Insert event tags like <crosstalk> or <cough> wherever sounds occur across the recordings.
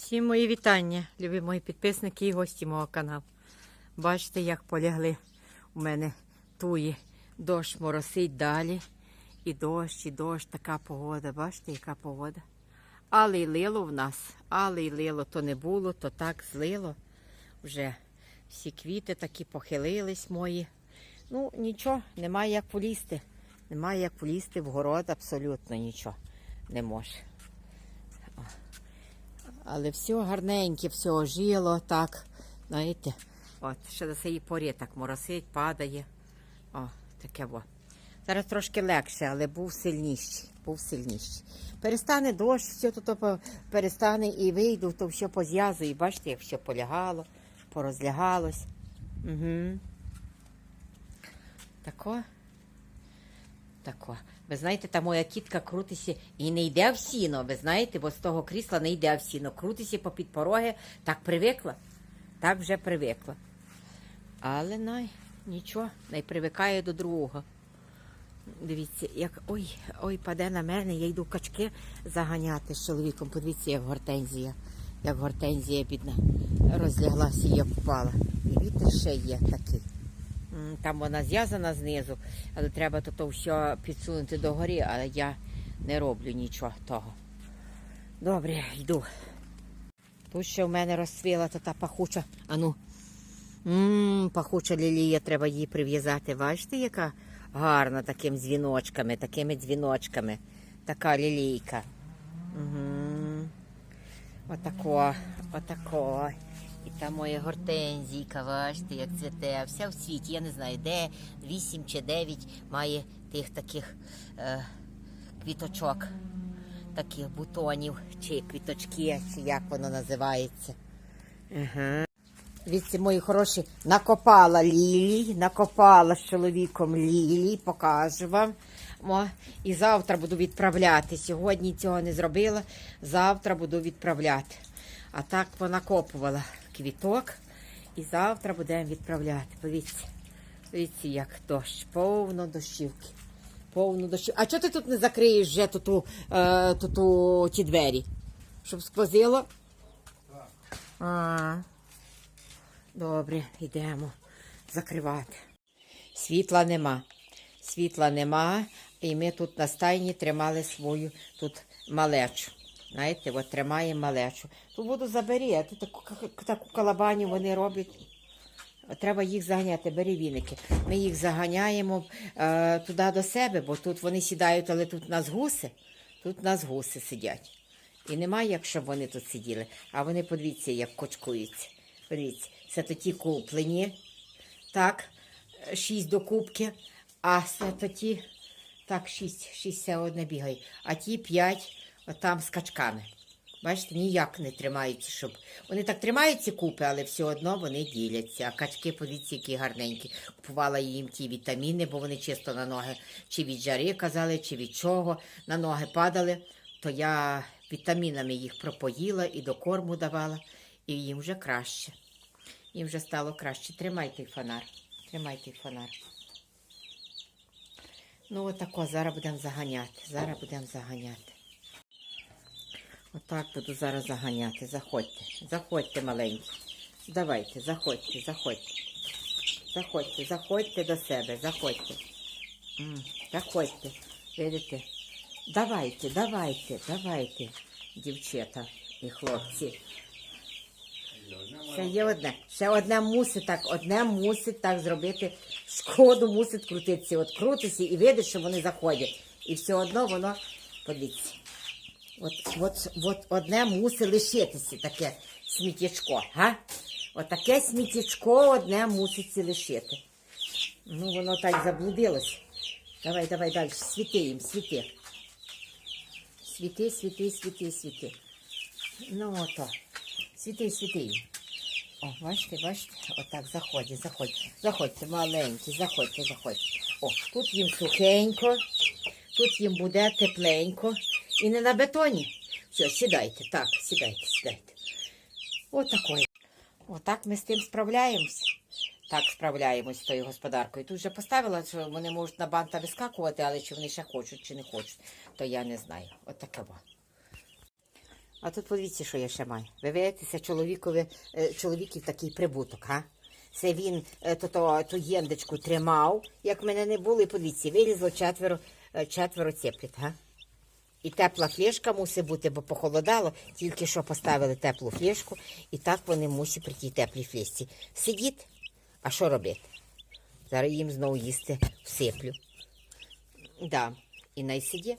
Всім мої вітання, любі мої підписники і гості мого каналу. Бачите, як полягли у мене туї. Дощ моросить далі. І дощ, і дощ, така погода. Бачите, яка погода. Але й лило в нас, але й лило то не було, то так злило. Вже всі квіти такі похилились мої. Ну, нічого, немає як полізти. Немає як полізти в город, абсолютно нічого не може. Але все гарненьке, все ожило, так. Знаєте, от, ще до цієї порі так моросить, падає. О, таке во. Зараз трошки легше, але був сильніший. Був сильніший. Перестане дощ, все тут перестане і вийду, то все поз'язує. Бачите, як все полягало, порозлягалось. Угу. Тако. Тако. Ви знаєте, та моя кітка крутиться і не йде в сіно. Ви знаєте, бо з того крісла не йде в сіно. Крутиться попід пороги, так привикла. Так вже привикла. Але най, нічого, не привикає до другого. Дивіться, як ой, ой, паде на мене, я йду качки заганяти з чоловіком. Подивіться, як гортензія, як гортензія бідна, розляглася як впала. І вітер ще є такий. Там вона зв'язана знизу, але треба то, то все підсунути догорі, але я не роблю нічого того. Добре, йду. Тут ще в мене розцвіла та пахуча. Ану. Пахуча лілія, треба її прив'язати. Бачите, яка гарна такими дзвіночками, такими дзвіночками. Така лілійка. Угу. Отако, отако. І там моя гортензійка, бачите, як цвіте, вся в світі. Я не знаю, де 8 чи 9 має тих таких е, квіточок, таких бутонів, чи квіточки, чи як воно називається. Ага. Дивіться, мої хороші, накопала лілій, накопала з чоловіком лілій, покажу вам. О, і завтра буду відправляти. Сьогодні цього не зробила, завтра буду відправляти. А так понакопувала квіток і завтра будемо відправляти. Подивіться, дивіться, як дощ, повно дощівки. Повно дощів. А чого ти тут не закриєш вже туту, е, туту, ті двері? Щоб сквозило? А, добре, йдемо закривати. Світла нема. Світла нема, і ми тут на стайні тримали свою тут малечу. Знаєте, от тримаємо малечу. Ту воду забери, а тут таку, таку калабаню вони роблять. Треба їх заганяти, бери віники. Ми їх заганяємо е, туди до себе, бо тут вони сідають, але тут у нас гуси. Тут нас гуси сидять. І немає, як щоб вони тут сиділи. А вони подивіться, як кочкуються. Подивіться, це то куплені. Так, шість до кубки, а це то так, шість, шість це одне бігає. А ті п'ять отам з качками. Бачите, ніяк не тримаються, щоб. Вони так тримаються купи, але все одно вони діляться. А качки, подивіться, які гарненькі. Купувала їм ті вітаміни, бо вони чисто на ноги чи від жари казали, чи від чого на ноги падали. То я вітамінами їх пропоїла і до корму давала, і їм вже краще. Їм вже стало краще. Тримай той фонар. Тримай той фонар. Ну, отако, зараз будемо заганяти. Зараз будемо заганяти. Отак буду зараз заганяти. Заходьте. Заходьте, маленькі. Давайте, заходьте, заходьте. Заходьте, заходьте до себе, заходьте. Заходьте. Видите? Давайте, давайте, давайте, дівчата і хлопці. Ще є одне. Ще одне мусить так, одне мусить так зробити. Шкоду мусить крутитися. От крутиться і видиш, що вони заходять. І все одно воно, подивіться. От, от, от одне мусить лишитися, таке сміттячко, га? Отаке сміттячко одне мусить лишити. Ну, воно так заблудилось. Давай, давай далі. Світи їм, світи. Світи, світи, світи, світи. Ну, ото. Світи, світи їм. О, бачите, бачите? Отак, заходять, заходять. Заходьте, маленькі, заходьте, заходьте. О, тут їм сухенько, тут їм буде тепленько. І не на бетоні. Все, сідайте, так, сідайте, сідайте. Отакої. Отак ми з тим справляємось. Так справляємось з тою господаркою. Тут вже поставила, що вони можуть на банта вискакувати, але чи вони ще хочуть, чи не хочуть, то я не знаю. Во. А тут подивіться, що я ще маю. Ви це чоловікові, е, чоловіків такий прибуток, га? Це він е, то, то, ту єндочку тримав, як мене не було, і подивіться, вилізло четверо, е, четверо цепліт, га? І тепла флешка мусить бути, бо похолодало, тільки що поставили теплу флешку, і так вони мусять при тій теплій флешці. Сидіть, а що робити? Зараз їм знову їсти всиплю. Да, і найсидє.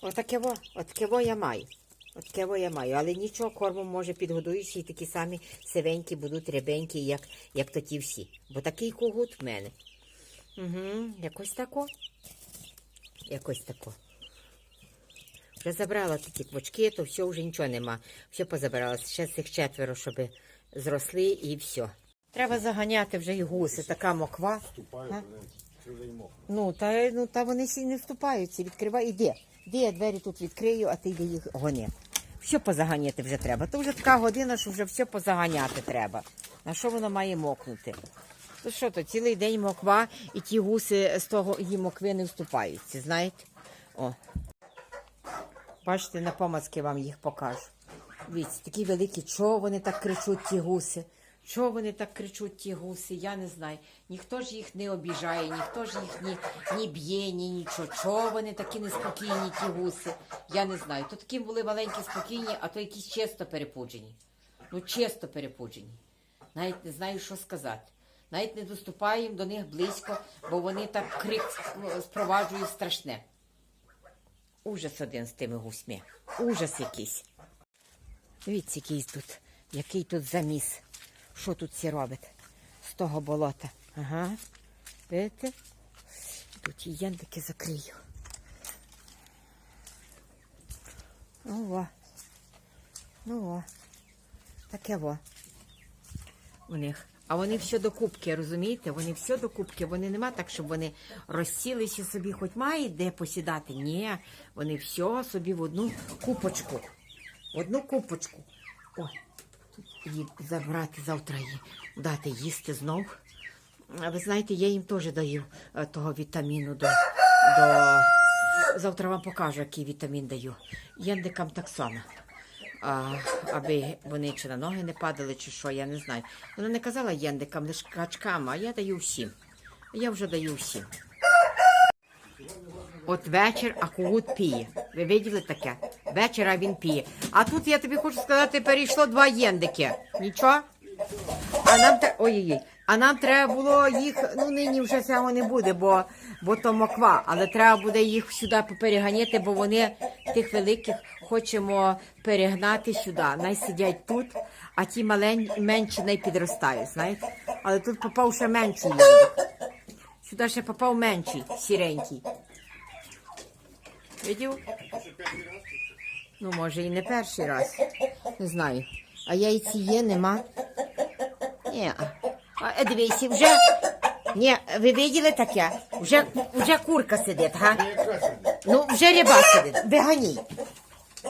Отаке во, отаке во я маю. Отаке во я маю. Але нічого, кормом може підгодуєш і такі самі сивенькі будуть рябенькі, як, як то ті всі. Бо такий когут в мене. Угу, якось тако. Якось тако. Вже забрала такі квочки, то все, вже нічого нема. Все позабирала. Ще цих четверо, щоб зросли і все. Треба заганяти вже і гуси, така моква. А? Ну, та, ну, та вони всі не вступаються. Відкривай, іди. Іди, я двері тут відкрию, а ти йди їх гони. Все позаганяти вже треба. То вже така година, що вже все позаганяти треба. На що воно має мокнути? То що то, цілий день моква, і ті гуси з того її мокви не вступаються, знаєте? О. Бачите, на помацки вам їх покажу. Дивіться, такі великі, чого вони так кричуть, ті гуси? Чого вони так кричуть, ті гуси? Я не знаю. Ніхто ж їх не обіжає, ніхто ж їх ні, ні б'є, ні нічого. Чого вони такі неспокійні, ті гуси? Я не знаю. То такі були маленькі, спокійні, а то якісь чисто перепуджені. Ну, чисто перепуджені. Навіть не знаю, що сказати. Навіть не доступаємо до них близько, бо вони так крик ну, спроваджують страшне. Ужас один з тими гусьми. Ужас якийсь. Дивіться, який тут, який тут заміс. Що тут всі робить з того болота? Ага. Видите? Тут і яндики закрию. Ну о. Ну о. Таке во. У них. А вони все до кубки, розумієте? Вони все до кубки. Вони нема так, щоб вони розсілися собі, хоч мають де посідати. Ні, вони все собі в одну купочку. В одну купочку. Ой, її забрати завтра її дати їсти знов. А ви знаєте, я їм теж даю е, того вітаміну до, до... Завтра вам покажу, який вітамін даю. Єндикам так само. А, аби вони чи на ноги не падали, чи що, я не знаю. Вона не казала єндикам, лише качкам, а я даю всім. Я вже даю всім. От вечір, а піє. Ви виділи таке? Вечір, а він піє. А тут я тобі хочу сказати, перейшло два єндики. Нічого? А нам те- ой-ой-ой. А нам треба було їх, ну нині вже цього не буде, бо, бо то моква, але треба буде їх сюди попереганяти, бо вони тих великих хочемо перегнати сюди. Най сидять тут, а ті малень, менші най підростають, знаєте? Але тут попав ще менший. Сюди ще попав менший, сіренький. Видів? Ну, може, і не перший раз. Не знаю. А яйці є, нема. Ні. А е, дивися, вже. Ні, ви виділи таке? Вже, вже курка сидить, га? Ну, вже ряба сидить. Виганій.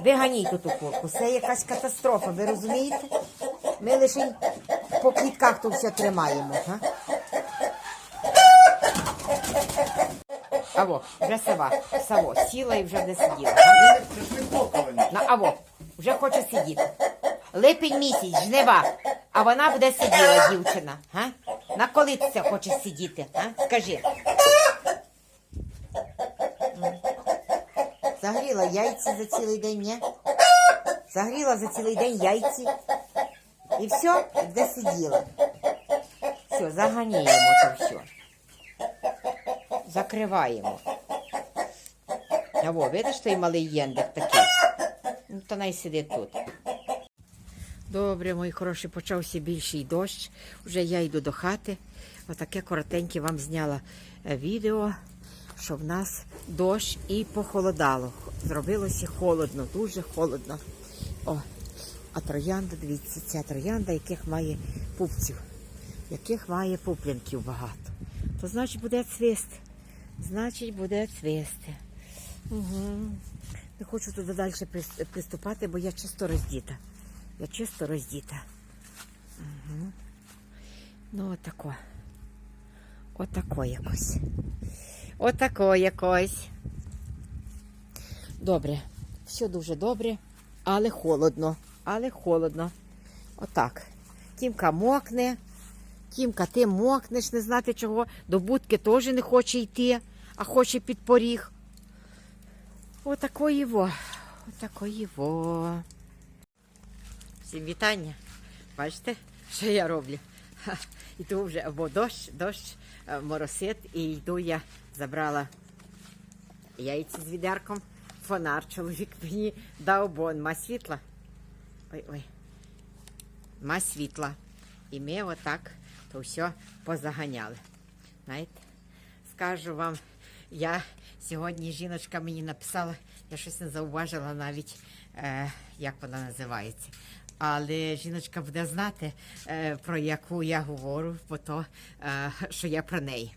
Виганій тут ту курку. Це якась катастрофа, ви розумієте? Ми лише по квітках тут все тримаємо, га? Аво, вже сова. Саво, сіла і вже не сиділа. га? На аво, вже хоче сидіти. Липень місяць, жнива, а вона буде сиділа, дівчина. Га? На це хочеш сидіти? Га? Скажи. Загріла яйці за цілий день, ні? Загріла за цілий день яйці. І все, де сиділа. Все, заганяємо то все. Закриваємо. А видиш той малий єндик такий? Ну, то най сидить тут. Добре, мої хороші, почався більший дощ. Вже я йду до хати. Отаке коротеньке вам зняла е, відео, що в нас дощ і похолодало. Зробилося холодно, дуже холодно. О, а троянда, дивіться, ця троянда, яких має пупців, яких має пуплянків багато. То значить буде цвісти. Значить, буде цвісти. Угу. Не хочу туди далі приступати, бо я чисто роздіта. Я чисто роздіта. Угу. Ну, отако. Отако якось. Отако якось. Добре. Все дуже добре. але холодно, але холодно. Отак. Тімка мокне. Тімка, ти мокнеш, не знати чого. До будки теж не хоче йти, а хоче під поріг. Отакої во. Отакої во. Всім вітання. Бачите, що я роблю? Йду вже, або дощ, дощ е, моросить, і йду я забрала яйця з відерком. Фонар чоловік мені <laughs> дав, бо ма світла. Ой, ой. Ма світла. І ми отак то все позаганяли. Знаєте, скажу вам, я сьогодні жіночка мені написала, я щось не зауважила навіть, е, як вона називається. Але жіночка буде знати, е, про яку я говорю, бо то, е, що я про неї.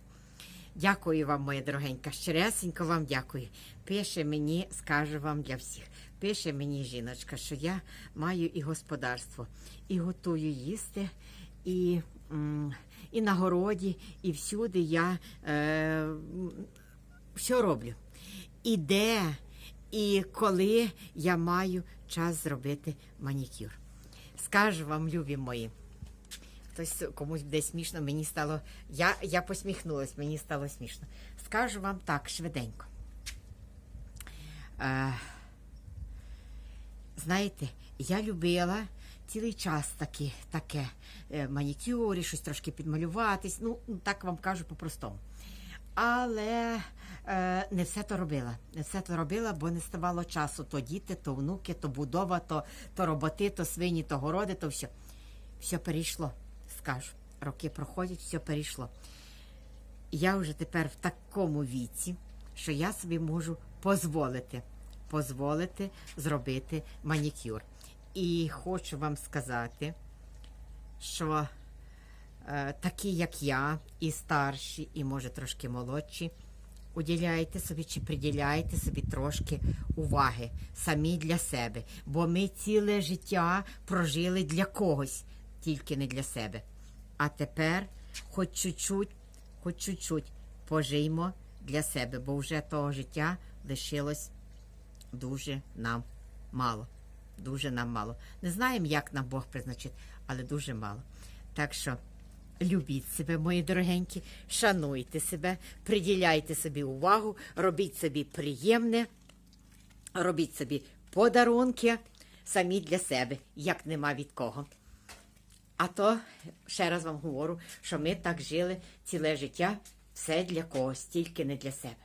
Дякую вам, моя дорогенька. Щиресенько вам дякую. Пише мені, скажу вам для всіх. Пише мені жіночка, що я маю і господарство, і готую їсти, і, і на городі, і всюди я е, все роблю. І де, і коли я маю час зробити манікюр. Скажу вам, любі мої. Хтось комусь буде смішно, мені стало. Я, я посміхнулась, мені стало смішно. Скажу вам так, швиденько. Е, знаєте, я любила цілий час таки, таке е, манікюри, щось трошки підмалюватись. Ну, так вам кажу по-простому. Але е, не все то робила. Не все то робила, бо не ставало часу. То діти, то внуки, то будова, то, то роботи, то свині, то городи, то все. Все перейшло, скажу. Роки проходять, все перейшло. Я вже тепер в такому віці, що я собі можу дозволити, дозволити зробити манікюр. І хочу вам сказати, що е, такі, як я, і старші, і може трошки молодші, уділяйте собі чи приділяйте собі трошки уваги самі для себе. Бо ми ціле життя прожили для когось, тільки не для себе. А тепер хоч чуть-чуть, хоч чуть-чуть пожиймо для себе, бо вже того життя лишилось дуже нам мало. Дуже нам мало. Не знаємо, як нам Бог призначить, але дуже мало. Так що любіть себе, мої дорогенькі, шануйте себе, приділяйте собі увагу, робіть собі приємне, робіть собі подарунки самі для себе, як нема від кого. А то, ще раз вам говорю, що ми так жили ціле життя, все для когось, тільки не для себе.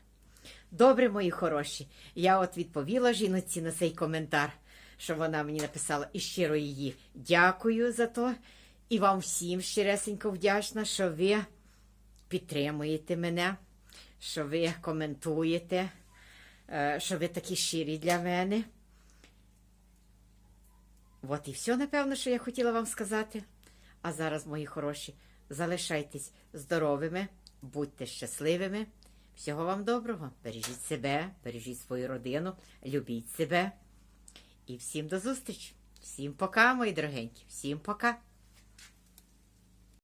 Добре, мої хороші, я от відповіла жіноці на цей коментар, що вона мені написала, і щиро її дякую за то. І вам всім щиресенько вдячна, що ви підтримуєте мене, що ви коментуєте, е, що ви такі щирі для мене. От і все, напевно, що я хотіла вам сказати. А зараз, мої хороші, залишайтесь здоровими, будьте щасливими. Всього вам доброго. Бережіть себе, бережіть свою родину, любіть себе. І всім до зустрічі. Всім пока, мої дорогенькі. Всім пока.